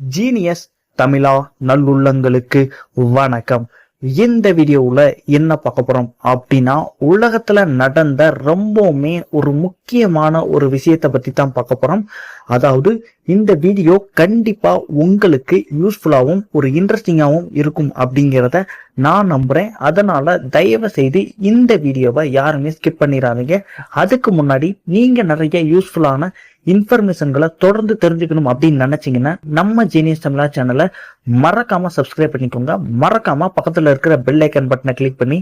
Genius தமிழா நல்லுள்ளங்களுக்கு வணக்கம். இந்த வீடியோவில் என்ன பார்க்க போறோம் அப்படின்னா உலகத்துல நடந்த ரொம்பவுமே ஒரு முக்கியமான ஒரு விஷயத்தை பத்தி தான் பார்க்க போறோம். அதாவது இந்த வீடியோ கண்டிப்பா உங்களுக்கு யூஸ்ஃபுல்லாகவும் ஒரு இன்ட்ரெஸ்டிங்காகவும் இருக்கும் அப்படிங்கிறத நான் நம்புறேன். அதனால தயவு செய்து இந்த வீடியோவை யாருமே ஸ்கிப் பண்ணிடாதீங்க. அதுக்கு முன்னாடி நீங்க நிறைய யூஸ்ஃபுல்லான இன்ஃபர்மேஷன்களை தொடர்ந்து தெரிஞ்சுக்கணும் அப்படின்னு நினைச்சீங்கன்னா நம்ம ஜீனியஸ் தமிழா சேனலை மறக்காம சப்ஸ்கிரைப் பண்ணிக்கோங்க. மறக்காம பக்கத்துல இருக்கிற பெல் ஐக்கன் பட்டனை கிளிக் பண்ணி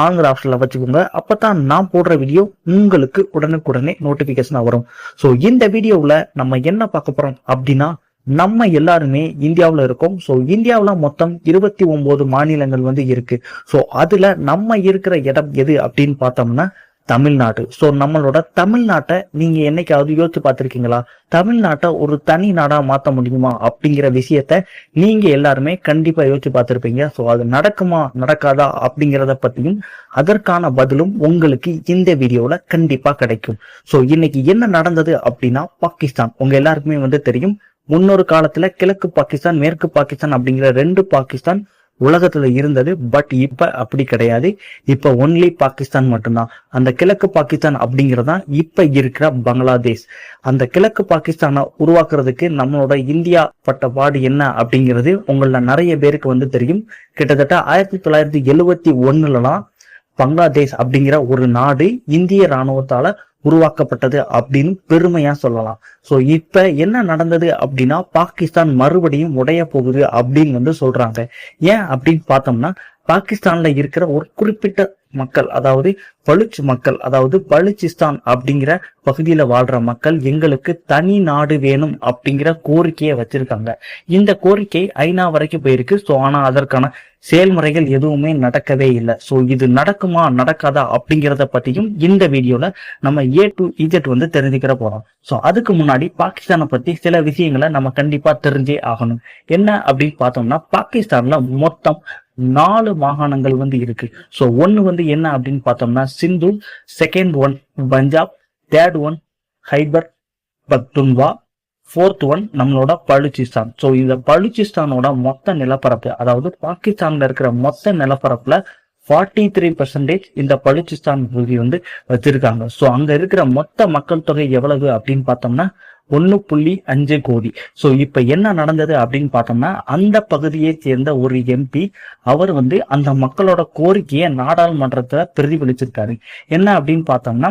ஆங்கிற ஆப்ஷன்ல வச்சுக்கோங்க. அப்பதான் நான் போடுற வீடியோ உங்களுக்கு உடனுக்குடனே நோட்டிபிகேஷனா வரும். ஸோ இந்த வீடியோவில் நம்ம என்ன பார்க்க போறோம் அப்படின்னா நம்ம எல்லாருமே இந்தியாவில் இருக்கோம். ஸோ இந்தியாவில் மொத்தம் இருபத்தி ஒன்பது மாநிலங்கள் வந்து இருக்கு. ஸோ அதுல நம்ம இருக்கிற இடம் எது அப்படின்னு பார்த்தோம்னா தமிழ்நாடு. ஸோ நம்மளோட தமிழ்நாட்டை நீங்க என்னைக்காவது யோசிச்சு பார்த்திருக்கீங்களா? தமிழ்நாட்டை ஒரு தனி நாடா மாற்ற முடியுமா? அப்படிங்கிற விஷயத்த நீங்க எல்லாருமே கண்டிப்பா யோசிச்சு பார்த்திருப்பீங்க. ஸோ அது நடக்குமா? நடக்காதா? அப்படிங்கிறத பத்தியும் அதற்கான பதிலும் உங்களுக்கு இந்த வீடியோல கண்டிப்பா கிடைக்கும். ஸோ இன்னைக்கு என்ன நடந்தது அப்படின்னா பாகிஸ்தான். உங்க எல்லாருக்குமே வந்து தெரியும் முன்னொரு காலத்துல கிழக்கு பாகிஸ்தான் மேற்கு பாகிஸ்தான் அப்படிங்கிற ரெண்டு பாகிஸ்தான் உலகத்துல இருந்தது பட் இப்ப அப்படி கிடையாது. இப்ப ஒன்லி பாகிஸ்தான் மட்டும்தான். அந்த கிழக்கு பாகிஸ்தான் அப்படிங்கறதான் இப்ப இருக்கிற பங்களாதேஷ். அந்த கிழக்கு பாகிஸ்தானை உருவாக்குறதுக்கு நம்மளோட இந்தியா பட்ட பாடு என்ன அப்படிங்கிறது உங்கள நிறைய பேருக்கு வந்து தெரியும். கிட்டத்தட்ட ஆயிரத்தி தொள்ளாயிரத்தி எழுவத்தி ஒண்ணுலலாம் பங்களாதேஷ் அப்படிங்கிற ஒரு நாடு இந்திய ராணுவத்தால உருவாக்கப்பட்டது அப்படின்னு பெருமையா சொல்லலாம். சோ இப்ப என்ன நடந்தது அப்படின்னா பாகிஸ்தான் மறுபடியும் உடைய போகுது அப்படின்னு வந்து சொல்றாங்க. ஏன் அப்படின்னு பார்த்தோம்னா பாகிஸ்தான்ல இருக்கிற ஒரு குறிப்பிட்ட மக்கள் அதாவது பலுச் மக்கள் அதாவது பலுச்சிஸ்தான் அப்படிங்கிற பகுதியில வாழ்ற மக்கள் எங்களுக்கு தனி நாடு வேணும் அப்படிங்கிற கோரிக்கையை வச்சிருக்காங்க. இந்த கோரிக்கை ஐநா வரைக்கும் போயிருக்கு. ஸோ ஆனா அதற்கான செயல்முறைகள் எதுவுமே நடக்கவே இல்லை. ஸோ இது நடக்குமா நடக்காதா அப்படிங்கிறத பத்தியும் இந்த வீடியோல நம்ம ஏ டு இஜெட் வந்து தெரிஞ்சுக்கிற போறோம். ஸோ அதுக்கு முன்னாடி பாகிஸ்தானை பத்தி சில விஷயங்களை நம்ம கண்டிப்பா தெரிஞ்சே ஆகணும். என்ன அப்படின்னு பார்த்தோம்னா பாகிஸ்தான்ல மொத்தம் நாலு மாகாணங்கள் வந்து இருக்கு. ஸோ ஒன்னு வந்து என்ன அப்படின்னு பார்த்தோம்னா Sindh second one Punjab third one Khyber Pakhtunkhwa fourth one நம்மளோட பலுச்சிஸ்தான். ஸோ இந்த பலுச்சிஸ்தானோட மொத்த நிலப்பரப்பு அதாவது பாகிஸ்தான்ல இருக்கிற மொத்த நிலப்பரப்புல ஃபார்ட்டி த்ரீ பர்சன்டேஜ் இந்த பலுச்சிஸ்தான் பகுதி வந்து வச்சிருக்காங்க. ஸோ அங்க இருக்கிற மொத்த மக்கள் தொகை எவ்வளவு அப்படின்னு பார்த்தோம்னா ஒன்னு புள்ளி அஞ்சு கோடி. ஸோ இப்ப என்ன நடந்தது அப்படின்னு பார்த்தோம்னா அந்த பகுதியை சேர்ந்த ஒரு எம்பி அவர் வந்து அந்த மக்களோட கோரிக்கையை நாடாளுமன்றத்துல பிரதிபலிச்சிருக்காரு. என்ன அப்படின்னு பார்த்தோம்னா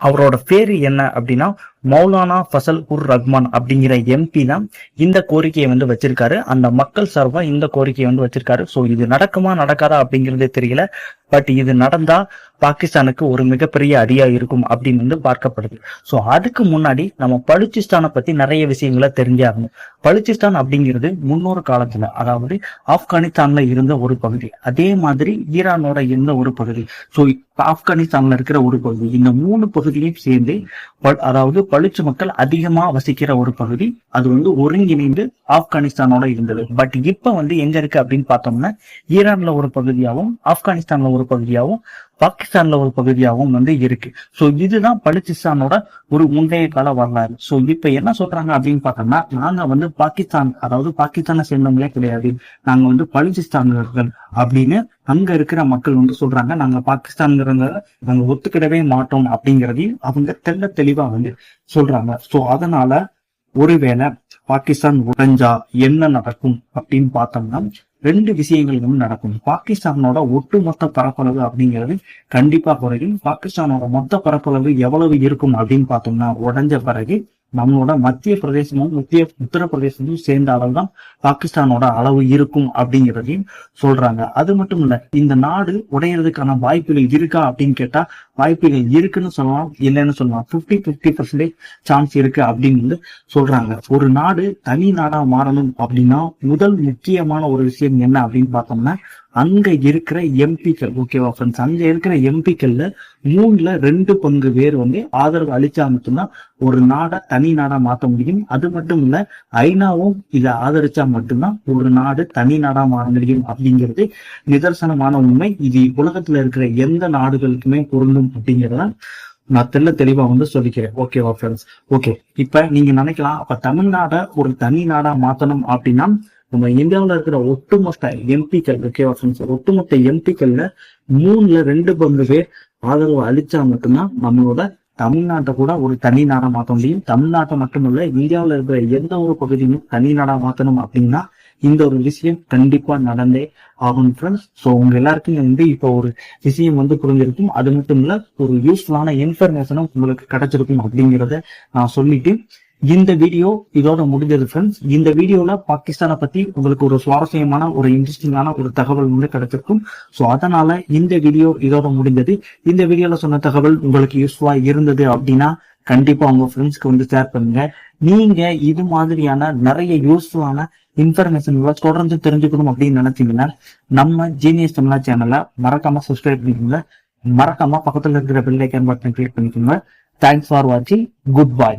அவரோட பேரு என்ன அப்படின்னா மௌலானா ஃபசல் உர் ரஹ்மான் அப்படிங்கிற எம்பி தான் இந்த கோரிக்கையை வந்து வச்சிருக்காரு. அந்த மக்கள் சார்பா இந்த கோரிக்கையை வந்து வச்சிருக்காரு. ஸோ இது நடக்குமா நடக்காதா அப்படிங்கிறதே தெரியல. பட் இது நடந்தா பாகிஸ்தானுக்கு ஒரு மிகப்பெரிய அடியா இருக்கும் அப்படின்னு வந்து பார்க்கப்படுது. ஸோ அதுக்கு முன்னாடி நம்ம பலுச்சிஸ்தானை பத்தி நிறைய விஷயங்களை தெரிஞ்சாகணும். பலுச்சிஸ்தான் அப்படிங்கிறது முன்னொரு காலத்துல அதாவது ஆப்கானிஸ்தான்ல இருந்த ஒரு பகுதி. அதே மாதிரி ஈரானோட இருந்த ஒரு பகுதி. ஸோ ஆப்கானிஸ்தான்ல இருக்கிற ஒரு பகுதி. இந்த மூணு பகுதியும் சேர்ந்து அதாவது பளிச்சு மக்கள் அதிகமா வசிக்கிற ஒரு பகுதி. அது வந்து ஒருங்கிணைந்து ஆப்கானிஸ்தானோட இருந்தது. பட் இப்ப வந்து எங்க இருக்கு அப்படின்னு பார்த்தோம்னா ஈரான்ல ஒரு பகுதியாகவும் ஆப்கானிஸ்தான்ல ஒரு பகுதியாகவும் பாகிஸ்தான்ல ஒரு பகுதியாகவும் வந்து இருக்கு. சோ இதுதான் பலுச்சிஸ்தானோட ஒரு முந்தைய கால வரலாறு. சோ இப்ப என்ன சொல்றாங்க அப்படின்னு பார்த்தோம்னா நாங்க வந்து பாகிஸ்தான் அதாவது பாகிஸ்தானை சேர்ந்தவங்களே கிடையாது. நாங்க வந்து பலுச்சிஸ்தானியர்கள் அப்படின்னு அங்க இருக்கிற மக்கள் வந்து சொல்றாங்க. நாங்க பாகிஸ்தான்ங்கிறத நாங்க ஒத்துக்கிடவே மாட்டோம் அப்படிங்கிறதையும் அவங்க தெள்ள தெளிவா வந்து சொல்றாங்க. சோ அதனால ஒருவேளை பாகிஸ்தான் உடைஞ்சா என்ன நடக்கும் அப்படின்னு பார்த்தோம்னா ரெண்டு விஷயங்கள் வந்து நடக்கும். பாகிஸ்தானோட ஒட்டுமொத்த பரப்பளவு அப்படிங்கிறது கண்டிப்பா குறையும். பாகிஸ்தானோட மொத்த பரப்பளவு எவ்வளவு இருக்கும் அப்படின்னு பார்த்தோம்னா உடைஞ்ச பிறகு நம்மளோட மத்திய பிரதேசமும் மத்திய உத்தரப்பிரதேசமும் சேர்ந்த அளவு தான் பாகிஸ்தானோட அளவு இருக்கும் அப்படிங்கிறதையும் சொல்றாங்க. அது மட்டும் இல்ல இந்த நாடு உடையறதுக்கான வாய்ப்புகள் இருக்கா அப்படின்னு கேட்டா வாய்ப்புகள் இருக்குன்னு சொல்லலாம் இல்லைன்னு சொல்லலாம். 50 50% பர்சன்டேஜ் சான்ஸ் இருக்கு அப்படின்னு சொல்றாங்க. ஒரு நாடு தனி நாடா மாறணும் அப்படின்னா முதல் முக்கியமான ஒரு விஷயம் விஷயம் என்ன அப்படின்னு பார்த்தோம்னா அங்க இருக்கிற எம்பிக்கள் ஓகேவா ஃப்ரெண்ட்ஸ் அங்க இருக்கிற எம்பிக்கள்ல மூணுல ரெண்டு பங்கு பேர் வந்து ஆதரவு அளிச்சா மட்டும்தான் ஒரு நாடை தனி நாடா மாத்த முடியும். அது மட்டும் இல்ல ஐநாவும் இதை ஆதரிச்சா மட்டும்தான் ஒரு நாடு தனி நாடா மாற முடியும் அப்படிங்கிறது நிதர்சனமான உண்மை. இது உலகத்துல இருக்கிற எந்த நாடுகளுக்குமே பொருந்தும் அப்படிங்கறத நான் தெல்ல தெளிவா வந்து சொல்லிக்கிறேன். ஓகேவா ஃப்ரெண்ட்ஸ் ஓகே இப்ப நீங்க நினைக்கலாம் அப்ப தமிழ்நாட ஒரு தனி நாடா மாத்தணும் அப்படின்னா நம்ம இந்தியாவுல இருக்கிற ஒட்டுமொத்த எம்பிக்கள் ஓகேவா ஃப்ரெண்ட்ஸ் ஒட்டுமொத்த எம்பிக்கள்ல மூணுல ரெண்டு பங்கு பேர் ஆதரவு அளிச்சா மட்டும்தான் நம்மளோட தமிழ்நாட்டை கூட ஒரு தனி நாடா மாத்த முடியும். தமிழ்நாட்டை மட்டுமல்ல இந்தியாவுல இருக்கிற எந்த ஒரு பகுதியும் தனி நாடா மாத்தணும் அப்படின்னா இந்த ஒரு விஷயம் கண்டிப்பா நடந்தே ஆகும் ஃப்ரெண்ட்ஸ் ஸோ உங்க எல்லாருக்கும் வந்து இப்போ ஒரு விஷயம் வந்து புரிஞ்சிருக்கும். அது மட்டும் இல்ல ஒரு யூஸ்ஃபுல்லான இன்ஃபர்மேஷனும் உங்களுக்கு கிடைச்சிருக்கும் அப்படிங்கிறத நான் சொல்லிட்டு இந்த வீடியோ இதோட முடிஞ்சது ஃப்ரெண்ட்ஸ் இந்த வீடியோல பாகிஸ்தானை பத்தி உங்களுக்கு ஒரு சுவாரஸ்யமான ஒரு இன்ட்ரெஸ்டிங்கான ஒரு தகவல் வந்து கிடைச்சிருக்கும். ஸோ அதனால இந்த வீடியோ இதோட முடிஞ்சது இந்த வீடியோல சொன்ன தகவல் உங்களுக்கு யூஸ்ஃபுல்லா இருந்தது அப்படின்னா கண்டிப்பா உங்க ஃப்ரெண்ட்ஸ்க்கு வந்து ஷேர் பண்ணுங்க. நீங்க இது மாதிரியான நிறைய யூஸ்ஃபுல்லான இன்ஃபர்மேஷன்களை தொடர்ந்து தெரிஞ்சுக்கணும் அப்படின்னு நினைச்சீங்கன்னா நம்ம ஜீனியஸ் தமிழா சேனலை மறக்காம சப்ஸ்கிரைப் பண்ணிக்கோங்க. மறக்காம பக்கத்துல இருக்கிற பெல் ஐக்கான் பட்டன் கிளிக் பண்ணிக்கோங்க. தேங்க்ஸ் ஃபார் வாட்சிங் குட் பை